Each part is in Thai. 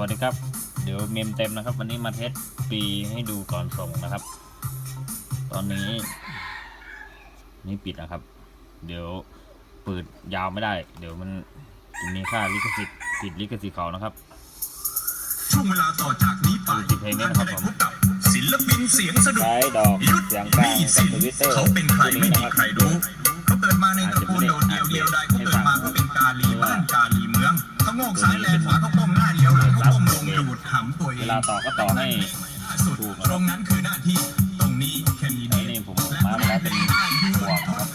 วัสดีครับ เดี๋ยวเมมเต็มนะครับ วันนี้มาเทสปีให้ดูก่อนส่งนะครับ ตอนนี้นี่ปิดนะครับ เดี๋ยวเปิดยาวไม่ได้ เดี๋ยวมันจะมีค่าลิขสิทธิ์ติดลิขสิทธิ์เขานะครับ ช่วงเวลาต่อจากนี้ไปดูเพลงนี้นะครับผมท่าจได้พบกับศิลปินเสียงสะดุดใช้ดอกยุทธเสียงกลางมีกับสินทวิตเตอร์เขาเป็นใครไม่มีใครรู้ ขวาเขาก้มหน้าเดียวหลังเขาก้มลงดูดหำตัวเองเวลาต่อก็ต่อให้สุดตรงนั้นคือหน้าที่ตรงนี้แคนดิเนี่ผมมาแล้วเป็นบวกครับ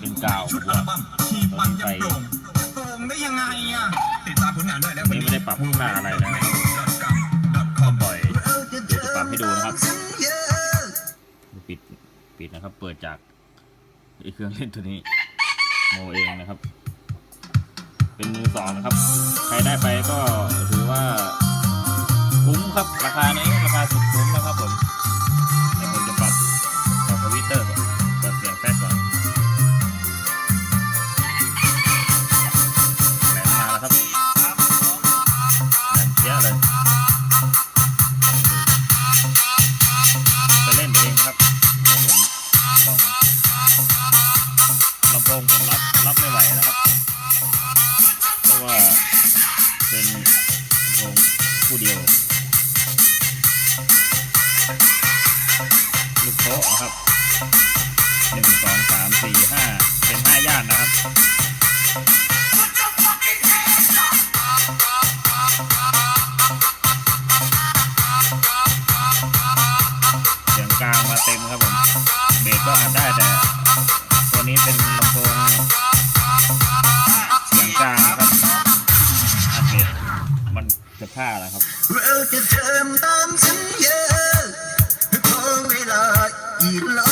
เป็นกาวชุดบอัลบั้มที่ปันจะโปร่งจะโปร่งได้ยังไงอะติดตามผลงานได้แล้วนี่ไม่ได้ปรับค่าอะไรนะคอมปล่อยเดี๋ยวจะปรับให้ดูนะครับปิดปิดนะครับ เปิดจากไอเครื่องเล่นตัวนี้โมเองนะครับ เป็นมือสองนะครับ ใครได้ไปก็ถือว่าคุ้มครับ ราคานี้ราคาสุดคุ้มนะครับผมเดี๋ยวผมจะปรับปรับทวิตเตอร์ก่อนเปิดเสียงแฟกก่อนแหลมมาแล้วครับแหลมเสียเลยไปเล่นเองครับผมลองลำโพงผมรับรับไม่ไหวนะครับ ว่าเป็นลำโพงคู่เดียวลูกโต๊ะนะครับหนึ่งสองสามสี่ห้าเป็นห้าย่านนะครับเสียงกลางมาเต็มครับผมเบสก็อัดได้แต่ตัวนี้เป็นลำโพง จะพลาแล้วครับ เราจะเดิมตามสัญญาขอเวลาอีกร้อย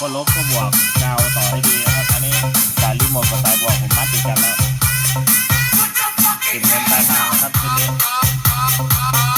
ก็ลบก็บวกกาวต่อให้ดีนะครับ อันนี้สายรีโมทกับสายบวกผมมัดติดกันนะ